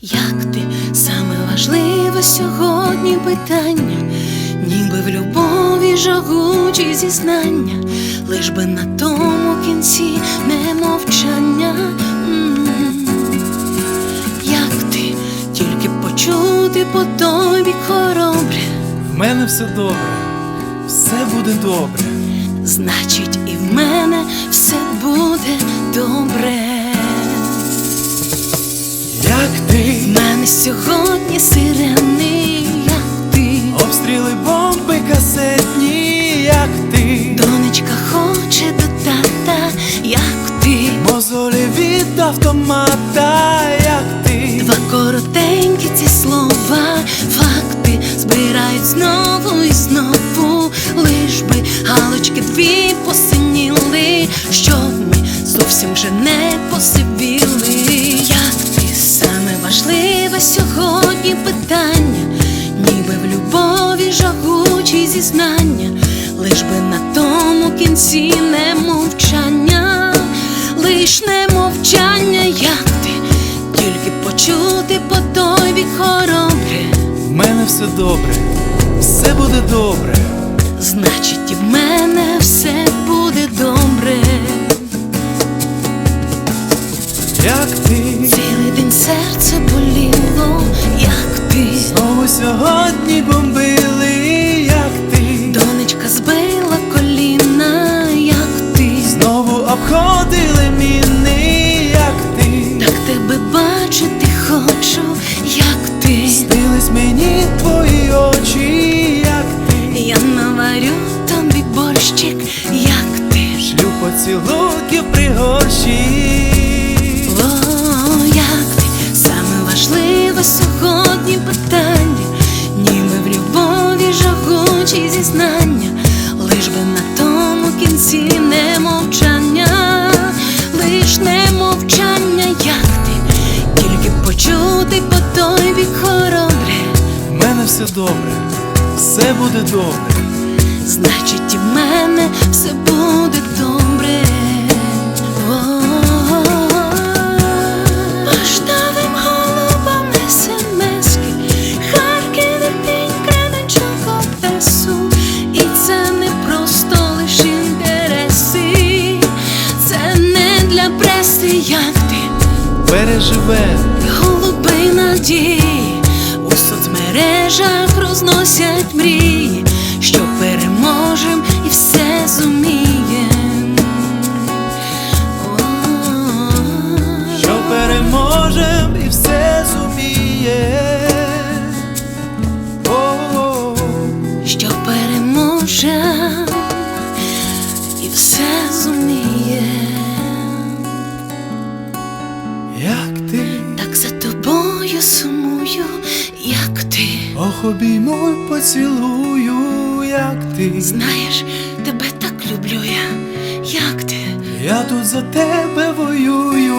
Як ти? Саме важливе сьогодні питання, ніби в любові жагучі зізнання, лиш би на тому кінці не мовчання, як ти? Тільки почути по тобі хоробре. В мене все добре, все буде добре. Значить, і в мене все буде добре. Сьогодні сирени, як ти, обстріли бомби касетні, як ти, донечка хоче до тата, як ти, мозолі від автомата, як ти, два коротенькі ці слова, факти збирають знову і знову, лиш би галочки дві посиніли, жагучі зізнання, лиш би на тому кінці не мовчання, лиш не мовчання, як ти, тільки почути по тобі хоробре, в мене все добре, все буде добре. Обходили міни, все добре, все буде добре. значить і в мене все буде добре. Поштовим голубом смски, Харків, Ірпінь, Кременчук, Одесу. І це не просто лиш інтереси, це не для преси, як ти, Переживе, голуби надії у соцмережах розносять мрії, що переможем і все зумієм. Що переможем і все зуміє. О, що переможе і все зуміє, як ти, так за тобою сумую, як ти? Ох, обіймуй, поцілую, як ти. знаєш, тебе так люблю я, як ти, Я тут за тебе воюю,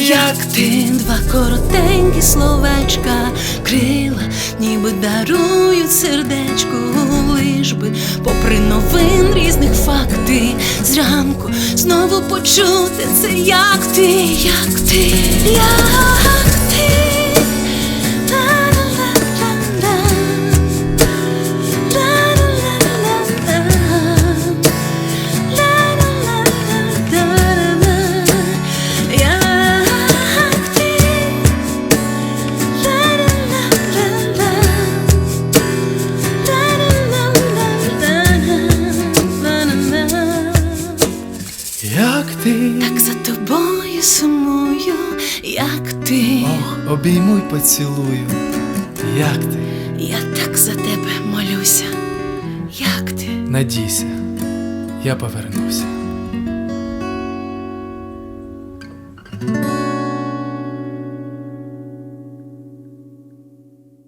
як ти, два коротенькі словечка, крила, ніби дарують сердечку, лиш би, попри новин різних факти, зранку знову почути це, як ти, як ти, як ти. Ти, ох, обіймуй, поцілую, як ти, я так за тебе молюся, як ти. надійся, я повернуся.